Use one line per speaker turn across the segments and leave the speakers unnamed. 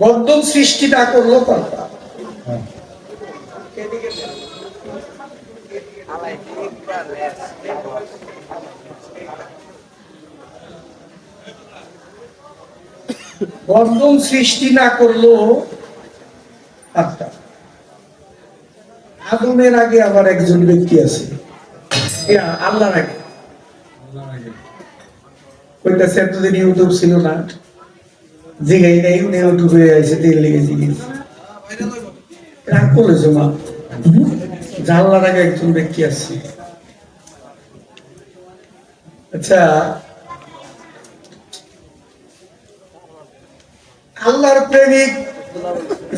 বন্ধন সৃষ্টি না করল পাল্টা বন্ধন সৃষ্টি না করল আত্মা। আদমের আগে আবার একজন ব্যক্তি আছে। আল্লাহর আগে। কইতাছে এতদিন ইউটিউব ছিল না। জিগাই নাই উনি ইউটিউবে আইসে তেল লেগে জিগেছে রাগ করেছে মা জানলার আগে একজন ব্যক্তি আছে আচ্ছা আল্লাহর প্রেমিক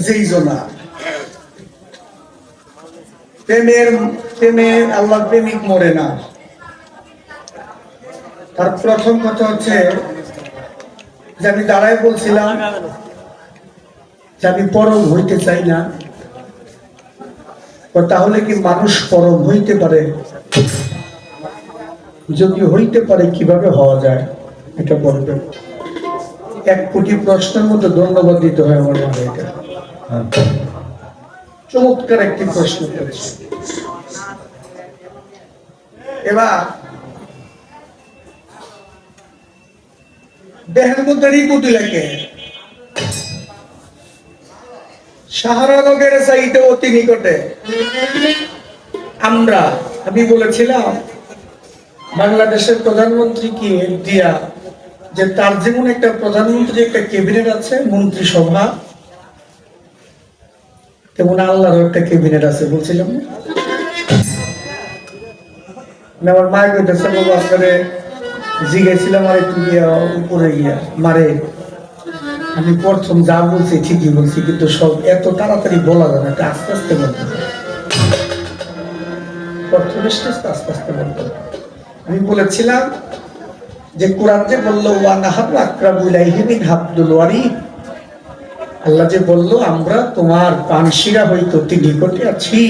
যেই জনা প্রেমের প্রেমে আল্লাহর প্রেমিক মরে না তার প্রথম কথা হচ্ছে যে আমি দাঁড়ায় বলছিলাম যে আমি পরম হইতে চাই না। তাহলে কি মানুষ পরম হইতে পারে? যদি হইতে পারে, কীভাবে হওয়া যায়? এটা বলবেন। এক কোটি প্রশ্নের মধ্যে ধন্যবাদ দিতে হয় আমার মনে এটা চমৎকার একটি প্রশ্ন করেছে। এবার দেহের মধ্যে রিপুটি লাগে সাহারা রোগের চাইতে অতি নিকটে। আমরা, আমি বলেছিলাম, বাংলাদেশের প্রধানমন্ত্রীকে দিয়া যে তার যেমন একটা প্রধানমন্ত্রী, একটা ক্যাবিনেট আছে, মন্ত্রিসভা, তেমন আল্লাহর একটা ক্যাবিনেট আছে, বলছিলাম আমার মায়ের আপনারে। জিগেছিলাম আর গিয়া উপরে গিয়া মারে, আমি প্রথম যা বলছি ঠিকই বলছি, কিন্তু সব এত তাড়াতাড়ি বলা যায় না, এটা আস্তে আস্তে বলতে আস্তে আস্তে বলতে আমি বলেছিলাম যে, কোরআন যে বলল আল্লাহ যে বলল, আমরা তোমার পানশিরা হইতে অতি নিকটে আছি।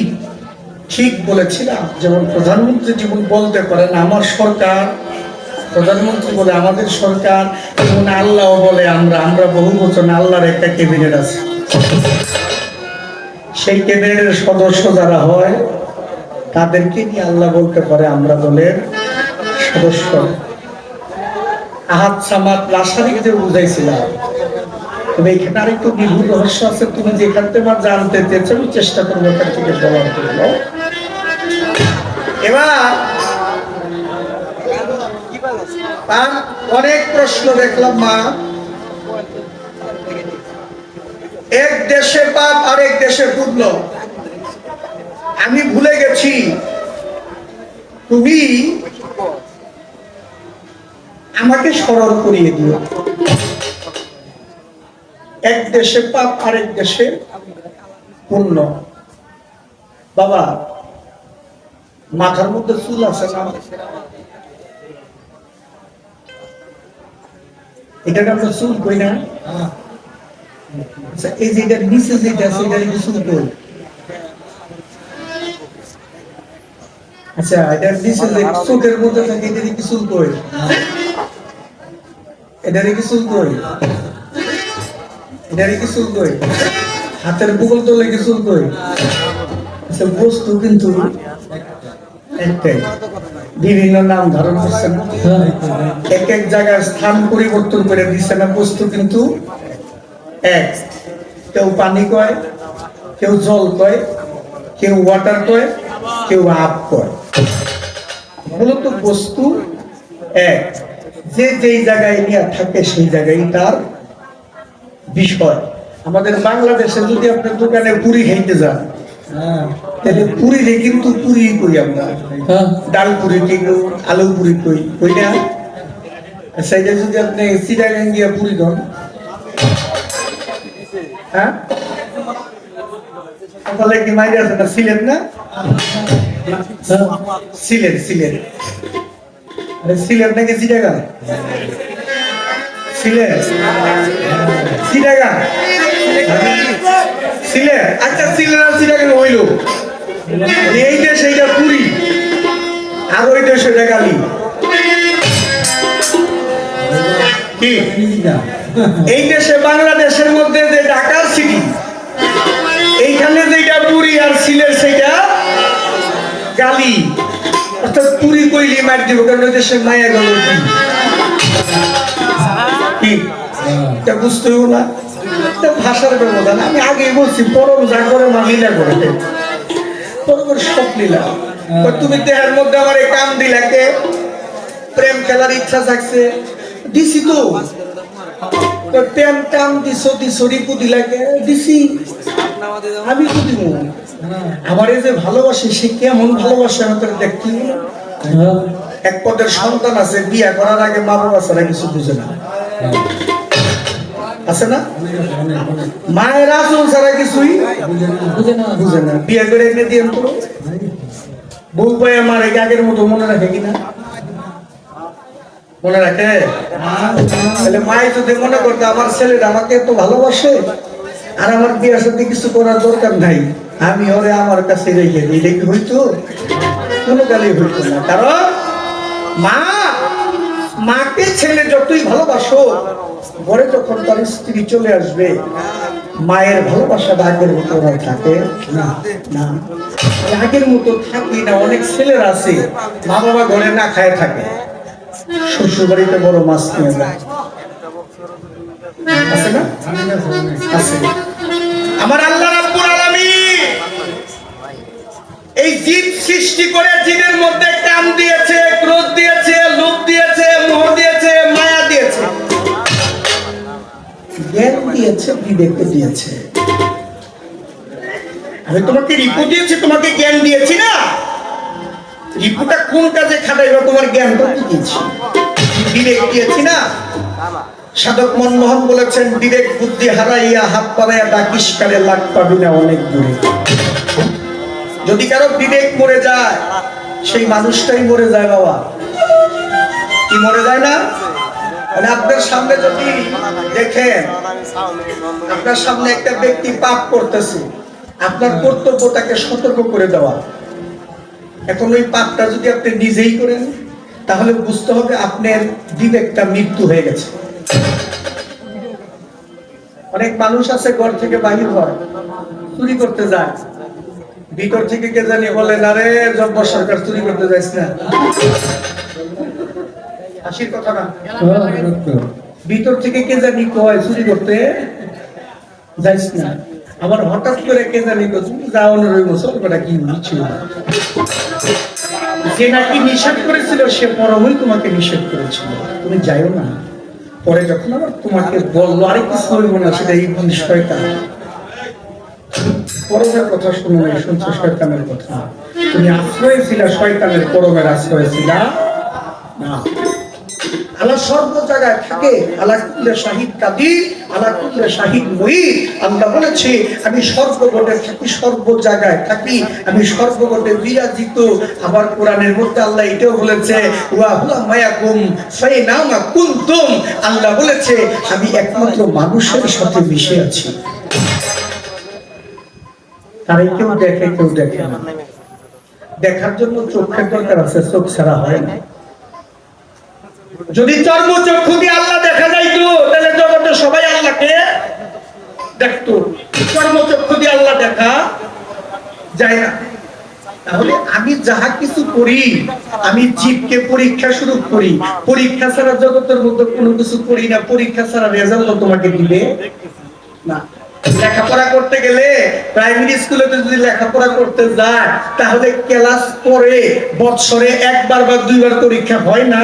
ঠিক বলেছিলাম, যেমন প্রধানমন্ত্রী যেমন বলতে পারেন, আমার সরকার প্রধানমন্ত্রী বলে আমাদের সরকার এবং আল্লাহ বলে আমরা আমরা বহু বচন আল্লাহর একটা ক্যাবিনেট আছে। সেই ক্যাবিনেটের সদস্য যারা হয়, তাদেরকে নিয়ে আল্লাহ বলতে পারে, আমরা দলের সদস্য। আহাত সামাদ লাশারিকে যে বুঝাইছিলাম। তবে এখানে আর একটু নিভুল রহস্য আছে, তুমি যেখান থেকে জানতে চেয়েছো, আমি চেষ্টা করব এখান থেকে বলার জন্য। এবার তার অনেক প্রশ্ন দেখলাম, মা। এক দেশে পাপ, আরেক দেশে পুণ্য। আমি ভুলে গেছি। তুমি আমাকে স্মরণ করিয়ে দিও। এক দেশে পাপ, আরেক দেশে পুণ্য। বাবা, মাথার মধ্যে চুল আছে না? এটাকে আমরা চুল কই না। আচ্ছা, এই যে নিচে যেটা আছে এটার কি চুল কই আচ্ছা নিচে যে মধ্যে থাকে এটার কি কই কি কই কি কই হাতের বুকল তো কি চুল কই আচ্ছা বস্তু কিন্তু একটাই। বিভিন্ন নাম ধারণ করছেন এক এক জায়গায় স্থান পরিবর্তন করে দিচ্ছে না বস্তু কিন্তু এক। কেউ পানি কয় কেউ জল কয় কেউ ওয়াটার কয় কেউ আপ কয়। মূলত বস্তু এক। যে যেই জায়গায় নিয়ে থাকে সেই জায়গায় তার বিষয়। আমাদের বাংলাদেশে যদি আপনার দোকানে পুরি খাইতে যান তাহলে পুরি রে কিন্তু পুরি কই আমরা। ডাল পুরি কই, আলু পুরি কই কই না? সেটা যদি আপনি চিটাগাং গিয়া পুরি দেন। হ্যাঁ? তাহলে কি মাইরে আছে না সিলেট না? সিলেট সিলেট। আরে সিলেট নাকি চিটাগাং সিলেট। চিটাগাং সিলেট। আচ্ছা সিলেট আর চিটাগাং হইল। এই দেশ পুরি। আর ওই দেশ গালি কি কি? এই দেশে বাংলাদেশের মধ্যে যে ঢাকা সিটি এইখানে যেটা পুরি আর সিলেট সেটা গালি অর্থাৎ পুরি কইলি মার দিব কারণ ওই দেশের মায়া গেল কি? বুঝতেও না। ভাষার ব্যবধান। আমি আগেই বলছি পরম যা করে মা লীলা করে পরমের সব লীলা তুমি দেহের মধ্যে আমার এই কাম দিলাকে প্রেম খেলার ইচ্ছা থাকছে দিছি তো। তো প্রেম কাম দিছো দিছো রিপু দিলাকে দিছি। আমি তো দিব। আমার এই যে ভালোবাসে সে কেমন ভালোবাসে আমি তোর দেখতে এক পদের সন্তান আছে বিয়ে করার আগে মা বাবা ছাড়া কিছু বুঝে না। আছে না? মায়ের আসল ছাড়া কিছুই বুঝে না। বিয়ে করে এনে দিয়ে তো বউ আমার আগের মতো মনে রাখে কিনা মনে রাখে? তাহলে মাই যদি মনে করতো আমার ছেলেটা আমাকে এত ভালোবাসে আর আমার বিয়ের সাথে কিছু করার দরকার নাই আমি ওরে আমার কাছে রেখে দিই। এটা কি হইতো? কোনো কালে হইতো না। কারণ মা মাকে, ছেলে যতই ভালোবাসো, ঘরে যখন তার স্ত্রী চলে আসবে, মায়ের ভালোবাসাটা আগের মতো থাকে না না। আগের মতো থাকি না, অনেক ছেলেরা আছে মা বাবা ঘরে না খায় থাকে। শ্বশুর বাড়িতে বড় মাছ নিয়ে যায়। আছে না? আছে। আমার আল্লাহ রাব্বুল আলামিন এই জীব সৃষ্টি করে জীবের মধ্যে কাম দিয়েছে, ক্রোধ দিয়েছে, লোভ দিয়েছে জ্ঞান দিয়েছে বিবেক দিয়েছে আমি তোমাকে রিপু দিয়েছি তোমাকে জ্ঞান দিয়েছি না? রিপুটা কোন কাজে খাটাইবা তোমার জ্ঞানটা কি দিয়েছি? বিবেক দিয়েছি না? সাধক মনমোহন বলেছেন বিবেক বুদ্ধি হারাইয়া হাত পাড়াইয়া ডাকিস কালে লাগ পাবি না অনেক দূরে। যদি কারও বিবেক মরে যায় সেই মানুষটাই মরে যায় বাবা। কি মরে যায় না? মানে আপনার সামনে যদি দেখেন, আপনার সামনে একটা ব্যক্তি পাপ করতেছে, আপনার কর্তব্য তাকে সতর্ক করে দেওয়া। এখন ওই পাপটা যদি আপনি নিজেই করেন, তাহলে বুঝতে হবে আপনার বিবেকটা মৃত্যু হয়ে গেছে। অনেক মানুষ আছে, ঘর থেকে বাহির হয়, চুরি করতে যায়। ভিতর থেকে কে জানি বলে, না রে, জব্বর সরকার চুরি করতে যাইস না। হাসির কথা না। ভিতর থেকে কে জানি কয় চুরি করতে যাইস না। আবার হঠাৎ করে কে জানি না কি যে নাকি নিষেধ করেছিল সে পরমই তোমাকে নিষেধ করেছিল। তুমি যাইও না। পরে যখন আবার তোমাকে বলল আরে কিছু হইব না সেটা এই শয়তান পরমের কথা শুনো নাই শুনছো শয়তানের কথা। তুমি আশ্রয় ছিল শয়তানের পরমের আশ্রয় ছিল? না। আল্লাহ সর্ব জায়গায় থাকে। আল্লাহ কুল্লে শাহিদ কাদির, আল্লাহ কুল্লে শাহিদ মই আল্লাহ বলেছে, আমি সর্বগটে থাকি, সর্ব জায়গায় থাকি। আমি সর্বগটে বিরাজিত। আবার কোরআনের মধ্যে আল্লাহ এটাও বলেছে আল্লাহ বলেছে, আমি একমাত্র মানুষের সাথে মিশে আছি। তারে কেউ দেখে কেউ দেখে না। দেখার জন্য চোখের দরকার আছে, চোখ ছাড়া হয় না। যদি চর্ম চক্ষু দিয়ে আল্লাহ দেখা যাইতো, তাহলে জগতে সবাই আল্লাহকে দেখতো। চর্ম চক্ষু দিয়ে আল্লাহ দেখা যায় না। তাহলে আমি যাহা কিছু করি, আমি জীবকে পরীক্ষা শুরু করি। পরীক্ষা ছাড়া জগতের মধ্যে কোনো কিছু করি না, পরীক্ষা ছাড়া রেজাল্ট তোমাকে দিবে না। লেখাপড়া করতে গেলে প্রাইমারি স্কুলে যদি লেখাপড়া করতে যায়, তাহলে ক্লাস পরে বৎসরে একবার বা দুইবার পরীক্ষা হয় না?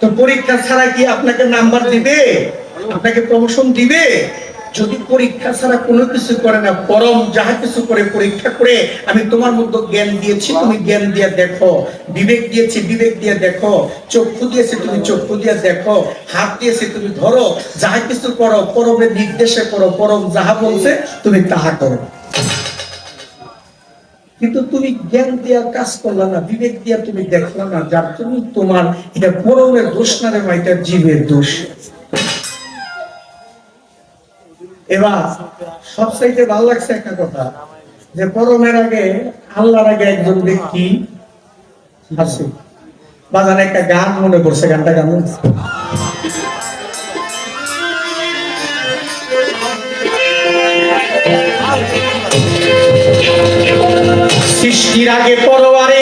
তো পরীক্ষা ছাড়া কি আপনাকে নাম্বার দিবে? আপনাকে প্রমোশন দিবে? যদি পরীক্ষা ছাড়া কোনো কিছু করে না, পরম যাহা কিছু করে পরীক্ষা করে, আমি তোমার মধ্যে জ্ঞান দিয়েছি, তুমি জ্ঞান দিয়ে দেখো। বিবেক দিয়েছি, বিবেক দিয়ে দেখো। চক্ষু দিয়েছি, তুমি চক্ষু দিয়ে দেখো। হাত দিয়েছি, তুমি ধরো। যাহা কিছু করো, পরমের নির্দেশে করো, পরম যাহা বলছে, তুমি তাহা করো। কিন্তু তুমি জ্ঞান দিয়া কাজ করলা না, বিবেক দিয়া তুমি দেখলা না, যার তুমি তোমার এটা পরমের দোষ না রে ভাই তার জীবের দোষ। এবার সবচাইতে ভালো লাগছে একটা কথা, যে পরমের আগে, আল্লাহর আগে একজন ব্যক্তি আছে। বাজারে একটা গান মনে করছে গানটা গান মনে সৃষ্টির আগে পরোয়ারে